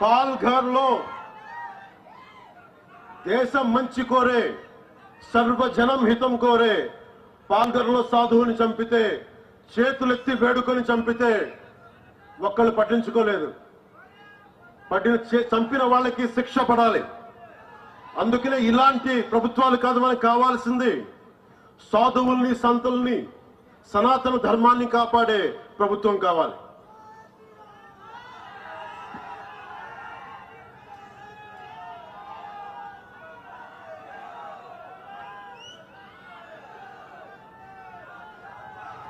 పాల్ఘర్లో దేశం మంచి కోరే సర్వజనం హితం కోరే పాల్ఘర్లో సాధువుని చంపితే చేతులెత్తి వేడుకొని చంపితే ఒక్కళ్ళు పట్టించుకోలేదు. పట్టిన చంపిన వాళ్ళకి శిక్ష పడాలి. అందుకనే ఇలాంటి ప్రభుత్వాలు కాదు మనకు కావాల్సింది సాధువుల్ని సంతుల్ని సనాతన ధర్మాన్ని కాపాడే ప్రభుత్వం కావాలి.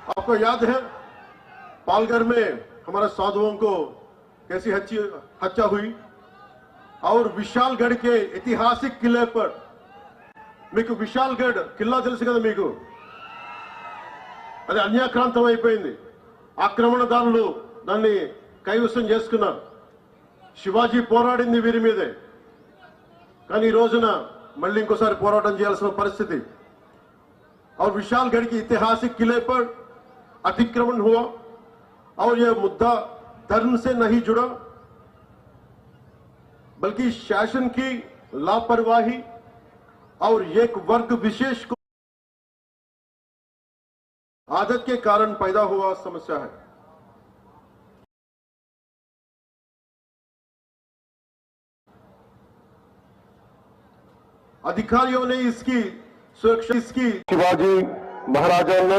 आपको याद है पालघर में हमारे साधुओं को कैसी हत्या हत्या हुई और विशालगढ़ के ऐतिहासिक किले पर మీకు విశాల్గఢ్ కిల్లా తెలుసు కదా మీకు అది అన్యాక్రాంతం అయిపోయింది ఆక్రమణదారులు దాన్ని కైవసం చేసుకున్నారు శివాజీ పోరాడింది వీరి మీదే కానీ ఈ రోజున మళ్ళీ ఇంకోసారి పోరాటం చేయాల్సిన పరిస్థితి और विशालगढ़ की ऐतिहासिक किले पर अतिक्रमण हुआ और यह मुद्दा धर्म से नहीं जुड़ा, बल्कि शासन की लापरवाही और एक वर्ग विशेष को आदत के कारण पैदा हुआ समस्या है। अधिकारियों ने इसकी सुरक्षा, इसकी शिवाजी महाराजांना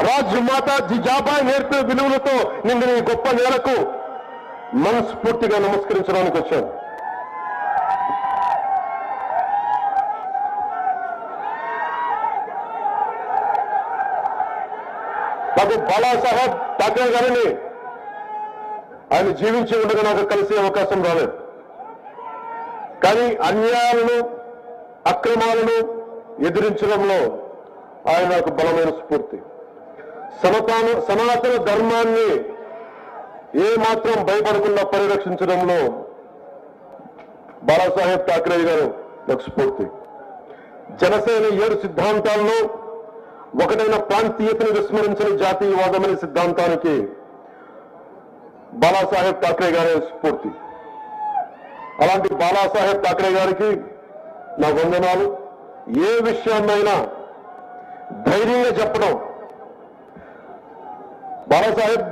రాజ్ జిజాబాయి నేర్పిన విలువలతో నిన్న ఈ గొప్ప నేలకు మనస్ఫూర్తిగా నమస్కరించడానికి వచ్చాను. నాకు బాలాసాహెబ్ ఠాకరే గారిని ఆయన జీవించి ఉండగా నాకు కలిసే అవకాశం రాలేదు. కానీ అన్యాయాలను అక్రమాలను ఎదిరించడంలో ఆయన నాకు బలమైన స్ఫూర్తి. సనాతన సనాతన ధర్మాన్ని ఏ మాత్రం భయపడకుండా పరిరక్షించడంలో బాలాసాహెబ్ ఠాక్రే గారు నాకు స్ఫూర్తి. జనసేన ఏడు సిద్ధాంతాల్లో ఒకటైన ప్రాంతీయతను విస్మరించిన జాతీయవాదం అనే సిద్ధాంతానికి బాలాసాహెబ్ ఠాక్రే గారే స్ఫూర్తి. అలాంటి బాలాసాహెబ్ ఠాక్రే గారికి నా వందనాలు. ఏ విషయాన్నైనా ధైర్యంగా చెప్పడం బాలాసాహెబ్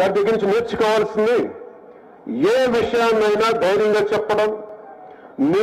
గారి దగ్గర నుంచి నేర్చుకోవాల్సింది ఏ విషయాన్నైనా ధైర్యంగా చెప్పడం.